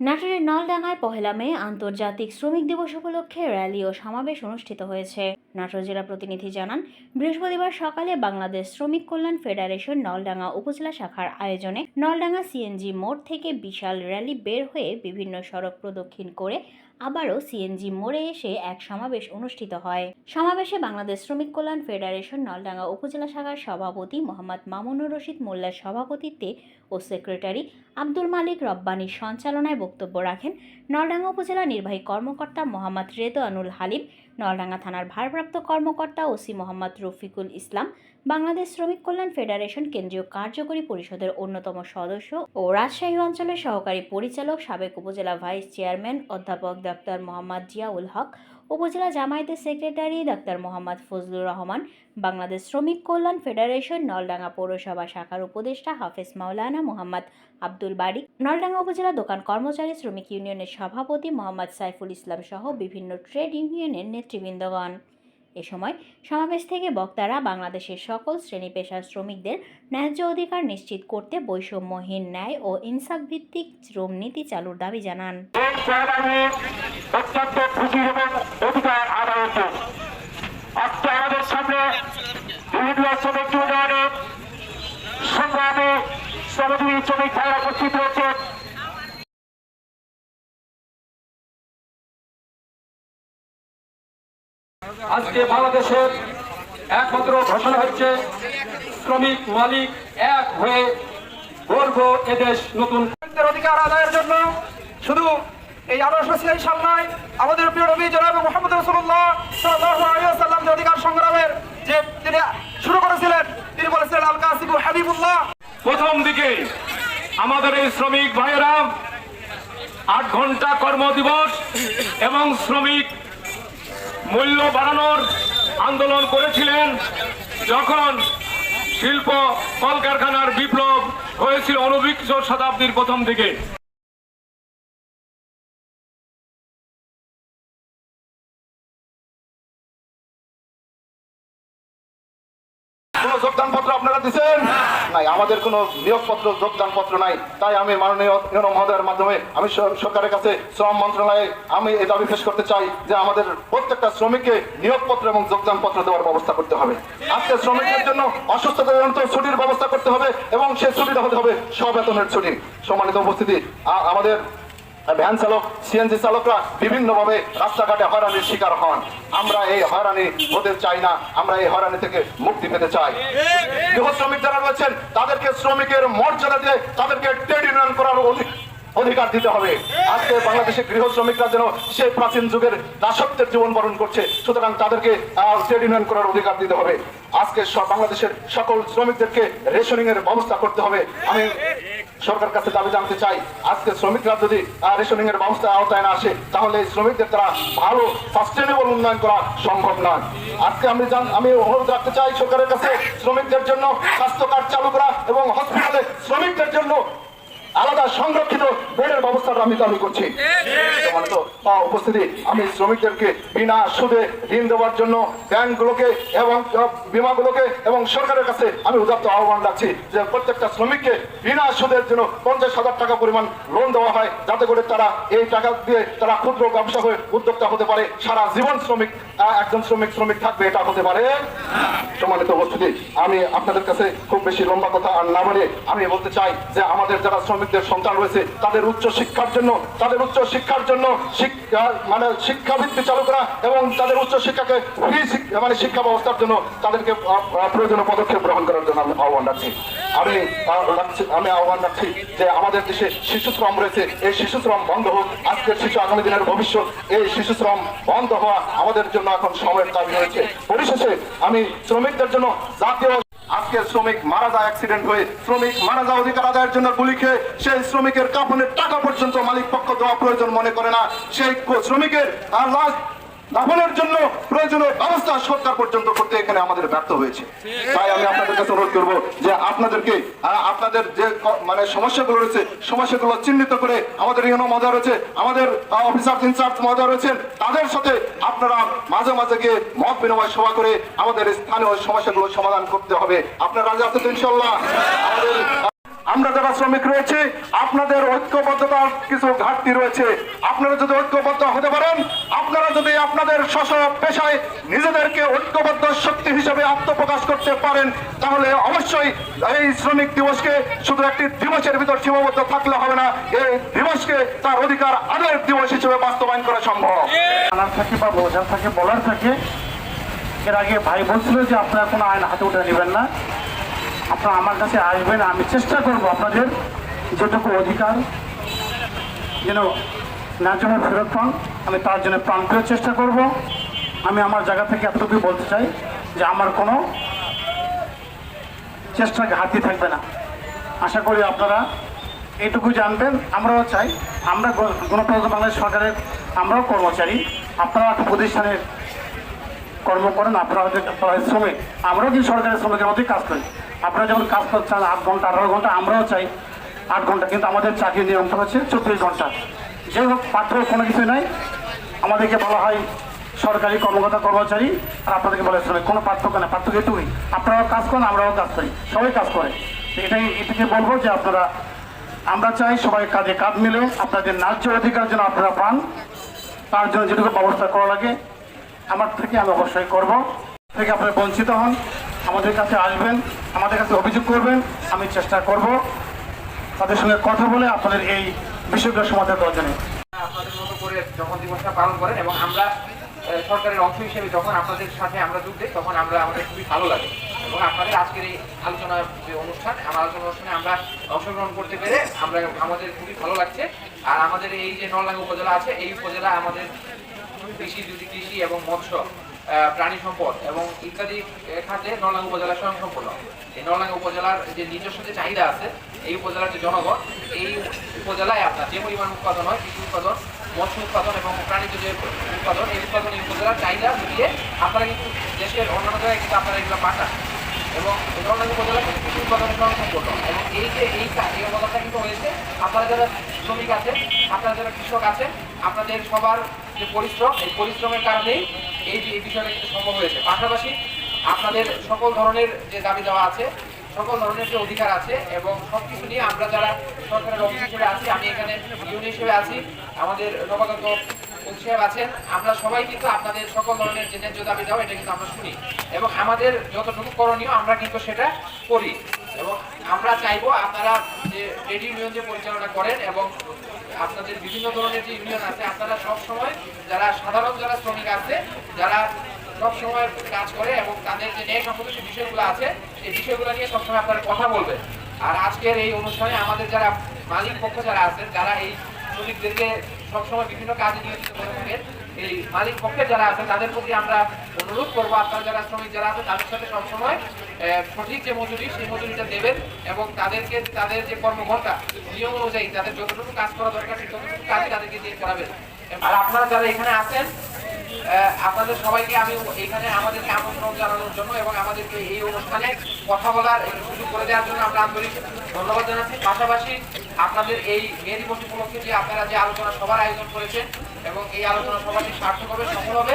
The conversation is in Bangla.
নাটোরের নলডাঙ্গায় পহেলা মে আন্তর্জাতিক শ্রমিক দিবস উপলক্ষে র্যালি ও সমাবেশ অনুষ্ঠিত হয়েছে। নাটোর জেলা প্রতিনিধি জানান, বৃহস্পতিবার সকালে বাংলাদেশ শ্রমিক কল্যাণ ফেডারেশন নলডাঙ্গা উপজেলা শাখার আয়োজনে নলডাঙ্গা সিএনজি মোড় থেকে বিশাল র্যালি বের হয়ে বিভিন্ন সড়ক প্রদক্ষিণ করে আবারও সিএনজি মোড়ে এসে এক সমাবেশ অনুষ্ঠিত হয়। সমাবেশে বাংলাদেশ শ্রমিক কল্যাণ ফেডারেশন নলডাঙ্গা উপজেলা শাখার সভাপতি মোহাম্মদ মামুনুর রশিদ মোল্লার সভাপতিত্বে ও সেক্রেটারি আব্দুল মালিক রব্বানির সঞ্চালনায় বক্তব্য রাখেন নলডাঙ্গা উপজেলা নির্বাহী কর্মকর্তা মোহাম্মদ রেদোয়ানুল হালিম, নলডাঙ্গা থানার ভারপ্রাপ্ত কর্মকর্তা ওসি মোহাম্মদ রফিকুল ইসলাম, বাংলাদেশ শ্রমিক কল্যাণ ফেডারেশন কেন্দ্রীয় কার্যকরী পরিষদের অন্যতম সদস্য ও রাজশাহী অঞ্চলের সহকারী পরিচালক সাবেক উপজেলা ভাইস চেয়ারম্যান অধ্যাপক ডাক্তার মোহাম্মদ জিয়াউল হক উপজেলা জামায়াতের সেক্রেটারি ডাক্তার মোহাম্মদ ফজলুর রহমান, বাংলাদেশ শ্রমিক কল্যাণ ফেডারেশন নলডাঙ্গা পৌরসভা শাখার উপদেষ্টা হাফেজ মাওলানা মোহাম্মদ আব্দুল বারিক, নলডাঙ্গা উপজেলা দোকান কর্মচারী শ্রমিক ইউনিয়নের সভাপতি মোহাম্মদ সাইফুল ইসলাম সহ বিভিন্ন ট্রেড ইউনিয়নের নেতৃবৃন্দগণ। এ সময় সমাবেশ থেকে বক্তারা বাংলাদেশের সকল শ্রেণি পেশার শ্রমিকদের ন্যায্য অধিকার নিশ্চিত করতে বৈষম্যহীন ন্যায় ও ইনসাফ ভিত্তিক শ্রম নীতি চালুর দাবি জানান। আমাদের সামনে শ্রমিক সংগ্রামে উপস্থিত হয়েছে আজকে বাংলাদেশের একমাত্র ঘোষণা হচ্ছে শ্রমিক মালিক এক হয়ে বলব এদেশ নতুন। অধিকার আদায়ের জন্য শুধু এই ছিয়াশি সাল আমাদের প্রিয় নবী জনাব মোহাম্মদ রসুল্লাহ সাল্লাম যে অধিকার সংগ্রামের যে তিনি শুরু করেছিলেন তিনি বলেছিলেন আল কাসিবু হাবিবুল্লাহ। প্রথম দিকে আমাদের এই শ্রমিক ভাইয়েরা আট ঘণ্টা কর্মদিবস এবং শ্রমিক মূল্য বাড়ানোর আন্দোলন করেছিলেন যখন শিল্প কলকারখানার বিপ্লব হয়েছিল অনুবিংশ শতাব্দীর প্রথম দিকে। নাই, আমাদের কোনো নিয়োগপত্র, যোগদানপত্র নাই। তাই আমি মাননীয় মহোদয়ের মাধ্যমে আমি সরকারের কাছে শ্রম মন্ত্রণালয়ে আমি এই দাবি পেশ করতে চাই যে আমাদের প্রত্যেকটা শ্রমিককে নিয়োগপত্র এবং যোগদানপত্র দেওয়ার ব্যবস্থা করতে হবে। আজকে শ্রমিকদের জন্য অসুস্থতাজনিত ছুটির ব্যবস্থা করতে হবে এবং সেই ছুটিটা হতে হবে সবেতনের ছুটি। সম্মানিত উপস্থিতি আমাদের ভ্যান চালক, সিএনজি চালকরা বিভিন্নভাবে রাস্তাঘাটে হয়রানির শিকার হন। আমরা এই হয়রানি হতে চাই না, আমরা এই হয়রানি থেকে মুক্তি পেতে চাই। গৃহ শ্রমিক যারা রয়েছেন, তাদেরকে শ্রমিকের মর্যাদা দিয়ে তাদেরকে ট্রেড ইউনিয়ন করার অধি- অধিকার দিতে হবে। আজকে বাংলাদেশের গৃহ শ্রমিকরা যেন সেই প্রাচীন যুগের দাসত্বের জীবন বরণ করছে, সুতরাং তাদেরকে ট্রেড ইউনিয়ন করার অধিকার দিতে হবে। আজকে বাংলাদেশের সকল শ্রমিকদেরকে রেশনিং এর ব্যবস্থা করতে হবে। আমি সরকার কাছে দাবি জানতে চাই, আজকে শ্রমিকরা যদি রেশনিং এর ব্যবস্থা আওতায় না আসে, তাহলে শ্রমিকদের তারা ভালো সাস্টেনেবল উন্নয়ন করা সম্ভব নয়। আজকে আমি আমি অনুরোধ রাখতে চাই সরকারের কাছে, শ্রমিকদের জন্য স্বাস্থ্য কার্ড চালু করা এবং হসপিটালে শ্রমিকদের জন্য আলাদা সংরক্ষিত বেডের ব্যবস্থাটা আমি দাবি করছি। সম্মানিত উপস্থিতি। আমি শ্রমিকদেরকে বিনা সুদে ঋণ দেওয়ার জন্য ব্যাংকগুলোকে এবং বিমাগুলোকে এবং সরকারের কাছে আমি উদাত্ত আহ্বান রাখছি যে প্রত্যেকটা শ্রমিককে বিনা সুদের জন্য পঞ্চাশ হাজার টাকা পরিমাণ লোন দেওয়া হয়, যাতে করে তারা এই টাকা দিয়ে তারা ক্ষুদ্র ব্যবসা হয়ে উদ্যোক্তা হতে পারে। সারা জীবন শ্রমিক একজন শ্রমিক শ্রমিক থাকবে, এটা হতে পারে। সম্মানিত উপস্থিতি, আমি আপনাদের কাছে খুব বেশি লম্বা কথা আর না বলে আমি বলতে চাই যে আমাদের যারা শ্রমিকদের সন্তান রয়েছে, তাদের উচ্চ শিক্ষার জন্য, তাদের উচ্চ শিক্ষার জন্য শিক্ষা মানে শিক্ষাবৃত্তি চালু করা এবং তাদের উচ্চ শিক্ষাকে ফ্রি মানে শিক্ষা ব্যবস্থার জন্য তাদেরকে প্রয়োজনীয় পদক্ষেপ গ্রহণ করার জন্য আমি আহ্বান রাখছি। আমি আমি আহ্বান রাখছি যে আমাদের দেশে শিশু শ্রম রয়েছে, এই শিশু শ্রম বন্ধ হোক। আজকের শিশু আগামী দিনের ভবিষ্যৎ, এই শিশু শ্রম বন্ধ হওয়া আমাদের জন্য এখন সময়ের দাবি হয়েছে পরিশেষে আমি শ্রমিকদের জন্য জাতীয় আজকে শ্রমিক মারা যায় অ্যাক্সিডেন্ট হয়ে, শ্রমিক মারা যায় অধিকার আদায়ের জন্য গুলি খেয়ে সেই শ্রমিকের কাপনের টাকা পর্যন্ত মালিক পক্ষ দেওয়া প্রয়োজন মনে করে না। সেই শ্রমিকের আর লাশ দাফনের জন্য প্রয়োজনীয় ব্যবস্থা সরকার পর্যন্ত করতে এখানে আমাদের ব্যর্থ হয়েছে। তাই আমি আপনাদের কাছে অনুরোধ করব যে আপনাদেরকে আপনাদের যে মানে সমস্যাগুলো রয়েছে, সমস্যাগুলো চিহ্নিত করে আমাদের ইউনো মহোদয় রয়েছে, আমাদের অফিসার ইনচার্জ মহোদয় রয়েছেন, তাদের সাথে আপনারা মাঝে মাঝে গিয়ে মত বিনিময় সভা করে আমাদের স্থানীয় সমস্যাগুলো সমাধান করতে হবে। আপনারা রাজি আছেন ইনশাল্লাহ আমাদের আমরা যারা শ্রমিক রয়েছে, আপনাদের ঐক্যবদ্ধতার কিছু ঘাটতি রয়েছে। আপনারা যদি ঐক্যবদ্ধ হতে পারেন, আপনারা যদি আপনাদের পেশায় নিজেদেরকে ঐক্যবদ্ধ শক্তি হিসেবে আত্মপ্রকাশ করতে পারেন, তাহলে অবশ্যই এই শ্রমিক দিবসকে শুধু একটি দিবসের ভিতর সীমাবদ্ধ থাকলে হবে না, এই দিবসকে তার অধিকার আদায়ের দিবস হিসেবে বাস্তবায়ন করা সম্ভব। থাকে বা বোঝার থাকে, বলার থাকে। এর আগে ভাই বলছিল যে আপনারা কোনো আইন হাতে উঠে নেবেন না। আপনারা আমার কাছে আসবেন, আমি চেষ্টা করব আপনাদের যেটুকু অধিকার যেন ন্যায্যভাবে ফেরত পান। আমি তার জন্য প্রাণপ্রিয় চেষ্টা করব। আমি আমার জায়গা থেকে এতটুকুই বলতে চাই যে আমার কোনো চেষ্টা ঘাটতি থাকবে না। আশা করি আপনারা এইটুকু জানবেন, আমরাও চাই। আমরা গণ- গণপ্রজাতন্ত্রী বাংলাদেশ সরকারের, আমরাও কর্মচারী। আপনারা একটা প্রতিষ্ঠানের কর্ম করেন, আপনারা হয়তো শ্রমিক। আমরাও কিন্তু সরকারের শ্রমিকের মধ্যেই কাজ করি। আপনারা যেমন কাজ করছেন আট ঘণ্টা, আঠারো ঘণ্টা, আমরাও চাই আট ঘণ্টা, কিন্তু আমাদের চাকরির নিয়মটা হচ্ছে চব্বিশ ঘণ্টা। যাই হোক পার্থক্য কোনো কিছু নাই। আমাদেরকে বলা হয় সরকারি কর্মকর্তা, কর্মচারী, আর আপনাদেরকে বলে শ্রমিক কোনো পার্থক্য নেই, পার্থক্য এটুকুই। আপনারাও কাজ করেন, আমরাও কাজ করি। সবাই কাজ করে। এটাই এটাকে বলব যে আপনারা, আমরা চাই সবাই কাজে কাজ মিলে আপনাদের ন্যায্য অধিকার যেন আপনারা পান। তার জন্য যেটুকু ব্যবস্থা করা লাগে, আমার থেকে আমি অবশ্যই করব। থেকে আপনারা বঞ্চিত হন। আমাদের কাছে আসবেন আমাদের কাছে অভিযোগ করবেন আমি চেষ্টা করব তাদের সঙ্গে কথা বলে আপনাদের এই বিষয়গুলো সমাধান করার জন্য। আপনাদের মতো করে যখন দিবসটা পালন করেন এবং আমরা সরকারের অংশ হিসেবে যখন আপনাদের সাথে আমরা যুক্ত হই, তখন আমরা আমাদের খুবই ভালো লাগে। এবং আপনাদের আজকের এই আলোচনা যে অনুষ্ঠান আমার আলোচনা অনুষ্ঠানে আমরা অংশগ্রহণ করতে পেরে আমরা আমাদের খুবই ভালো লাগছে। আর আমাদের এই যে নলডাঙ্গা উপজেলা আছে এই উপজেলা আমাদের কৃষি যদি কৃষি এবং মৎস্য। প্রাণী সম্পদ এবং ইত্যাদি খাতে নলডাঙ্গা উপজেলা স্বয়ংসম্পূর্ণ। এই নলডাঙ্গা উপজেলার যে নিজস্ব যে চাহিদা আছে, এই উপজেলার যে জনগণ, এই উপজেলায় আপনার যে পরিমাণ উৎপাদন হয়, কৃষি উৎপাদন, মৎস্য উৎপাদন এবং প্রাণীজ যে উৎপাদন, এই উৎপাদন এই উপজেলার চাহিদা মিলিয়ে আপনারা কিন্তু দেশের অন্যান্য জায়গায় কিন্তু আপনারা এগুলো পাঠান। এবং এই নলডাঙ্গা উপজেলা কিন্তু কৃষি উৎপাদনের স্বয়ংসম্পূর্ণ। এবং এই যে এই এই অবদানটা কিন্তু হয়েছে আপনারা যারা শ্রমিক আছেন, আপনারা যারা কৃষক আছেন, আপনাদের সবার যে পরিশ্রম, এই পরিশ্রমের কারণেই এই এই বিষয়টা কিন্তু সম্ভব হয়েছে। পাশাপাশি আপনাদের সকল ধরনের যে দাবি দেওয়া আছে, সকল ধরনের যে অধিকার আছে এবং সব কিছু নিয়ে আমরা যারা সরকারের অফিস হিসেবে আছি, আমি এখানে ইউনি হিসেবে আছি, আমাদের নবাগত সাহেব আছেন, আমরা সবাই কিন্তু আপনাদের সকল ধরনের যে ন্যায্য দাবি দেওয়া, এটা কিন্তু আমরা শুনি। এবং আমাদের যতটুকু করণীয়, আমরা কিন্তু সেটা করি। এবং আমরা চাইব আপনারা যে ট্রেড ইউনিয়ন যে পরিচালনা করেন এবং আপনাদের বিভিন্ন ধরনের যে ইউনিয়ন আছে, আপনারা সব সময় যারা সাধারণ যারা শ্রমিক আছে, যারা সব সময় কাজ করে এবং তাদের যে ন্যায় সম্পর্কিত বিষয়গুলো আছে এই বিষয়গুলো নিয়ে সবসময় আপনারা কথা বলবেন। আর আজকের এই অনুষ্ঠানে আমাদের যারা মালিক পক্ষ যারা আছেন, যারা এই শ্রমিকদেরকে সবসময় বিভিন্ন কাজে নিয়োজিত করে থাকেন, এই মালিক পক্ষে যারা আছে তাদের প্রতি আমরা অনুরোধ করব, আপনারা যারা শ্রমিক যারা আছে তাদের সাথে সবসময় সঠিক যে মজুরি, সেই মজুরিটা দেবেন এবং তাদেরকে, তাদের যে কর্মঘণ্টা নিয়ম অনুযায়ী তাদের যতটুকু কাজ করা দরকার, সেই ততটুকু কাজই তাদেরকে দিয়ে করাবেন। আর আপনারা যারা এখানে আছেন আপনাদের সবাইকে আমি এখানে আমাদেরকে আমন্ত্রণ জানানোর জন্য এবং আমাদেরকে এই অনুষ্ঠানে কথা বলার সুযোগ করে দেওয়ার জন্য আমরা আন্তরিক ধন্যবাদ জানাচ্ছি। পাশাপাশি আপনাদের এই মে দিবস উপলক্ষে যে আপনারা যে আলোচনা সভার আয়োজন করেছেন এবং এই আলোচনা সভাটি সার্থক হবে, সফল হবে।